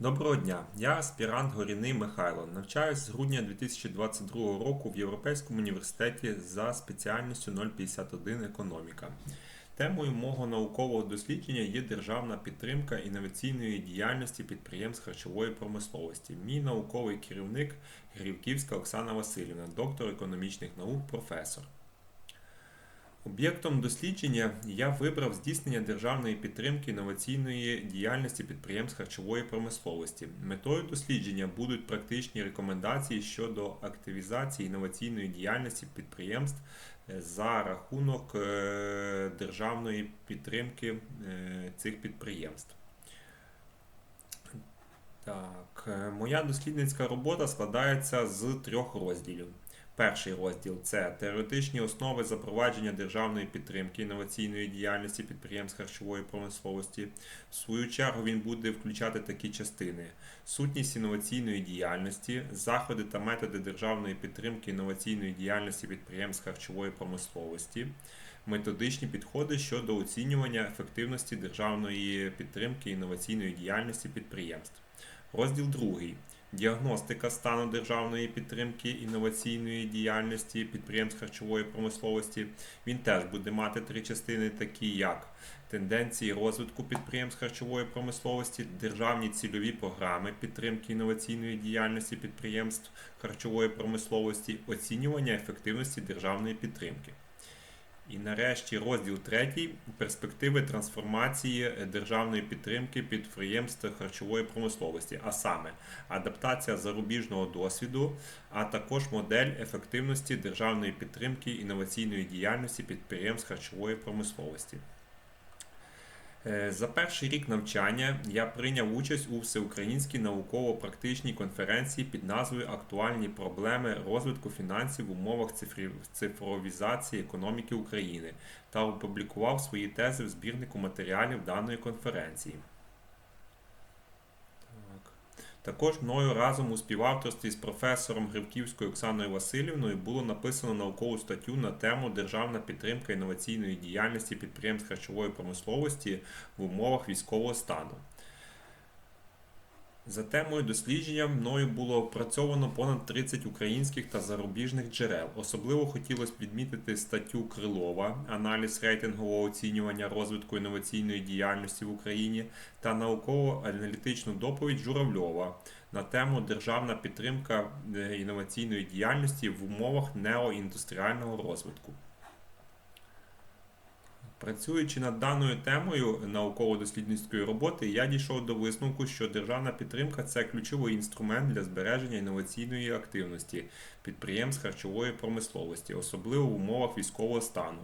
Доброго дня, я аспірант Горіний Михайло. Навчаюсь з грудня 2022 року в Європейському університеті за спеціальністю 051 економіка. Темою мого наукового дослідження є державна підтримка інноваційної діяльності підприємств харчової промисловості. Мій науковий керівник Грівківська Оксана Васильівна, доктор економічних наук, професор. Об'єктом дослідження я вибрав здійснення державної підтримки інноваційної діяльності підприємств харчової промисловості. Метою дослідження будуть практичні рекомендації щодо активізації інноваційної діяльності підприємств е, за рахунок е, державної підтримки е, цих підприємств. Так, моя дослідницька робота складається з трьох розділів. Перший розділ це теоретичні основи запровадження державної підтримки інноваційної діяльності підприємств харчової промисловості. В свою чергу він буде включати такі частини: сутність інноваційної діяльності, заходи та методи державної підтримки інноваційної діяльності підприємств харчової промисловості, методичні підходи щодо оцінювання ефективності державної підтримки інноваційної діяльності підприємств. Розділ другий. Діагностика стану державної підтримки інноваційної діяльності підприємств харчової промисловості. Він теж буде мати три частини, такі як тенденції розвитку підприємств харчової промисловості, державні цільові програми підтримки інноваційної діяльності підприємств харчової промисловості, оцінювання ефективності державної підтримки. І нарешті розділ третій перспективи трансформації державної підтримки підприємств харчової промисловості, а саме адаптація зарубіжного досвіду, а також модель ефективності державної підтримки інноваційної діяльності підприємств харчової промисловості. Е, За перший рік навчання я прийняв участь у всеукраїнській науково-практичній конференції під назвою Актуальні проблеми розвитку фінансів в умовах цифровізації економіки України та опублікував свої тези в збірнику матеріалів даної конференції. Так. Також мною разом у співавторстві з професором Гривківською Оксаною Васильівною було написано наукову статтю на тему Державна підтримка інноваційної діяльності підприємств харчової промисловості в умовах військового стану. За темою дослідження мною було опрацьовано понад 30 українських та зарубіжних джерел. Особливо хотілося відмітити статтю Крилова Аналіз рейтингового оцінювання розвитку інноваційної діяльності в Україні та науково-аналітичну доповідь Журавльова на тему Державна підтримка е, інноваційної діяльності в умовах неоіндустріального розвитку. Працюючи над даною темою науково-дослідницької роботи, я дійшов до висновку, що державна підтримка це ключовий інструмент для збереження інноваційної активності підприємств харчової промисловості, особливо в умовах військового стану.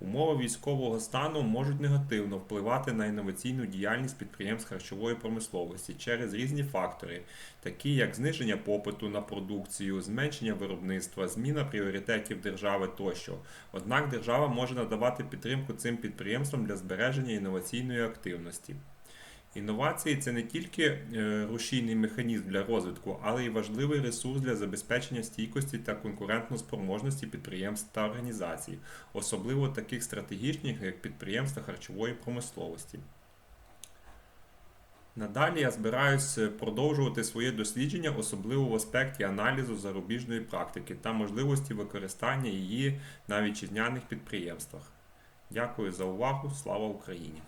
Умови військового стану можуть негативно впливати на інноваційну діяльність підприємств харчової промисловості через різні фактори, такі як зниження попиту на продукцію, зменшення виробництва, зміна пріоритетів держави тощо. Однак держава може надавати підтримку цим підприємствам для збереження інноваційної активності. Інновації це не тільки е, рушійний механізм для розвитку, але й важливий ресурс для забезпечення стійкості та конкурентноспроможності підприємств та організацій, особливо таких стратегічних, як підприємства харчової промисловості. Надалі я збираюся продовжувати своє дослідження, особливо в аспекті аналізу зарубіжної практики та можливості використання її на вітчизняних підприємствах. Дякую за увагу! Слава Україні!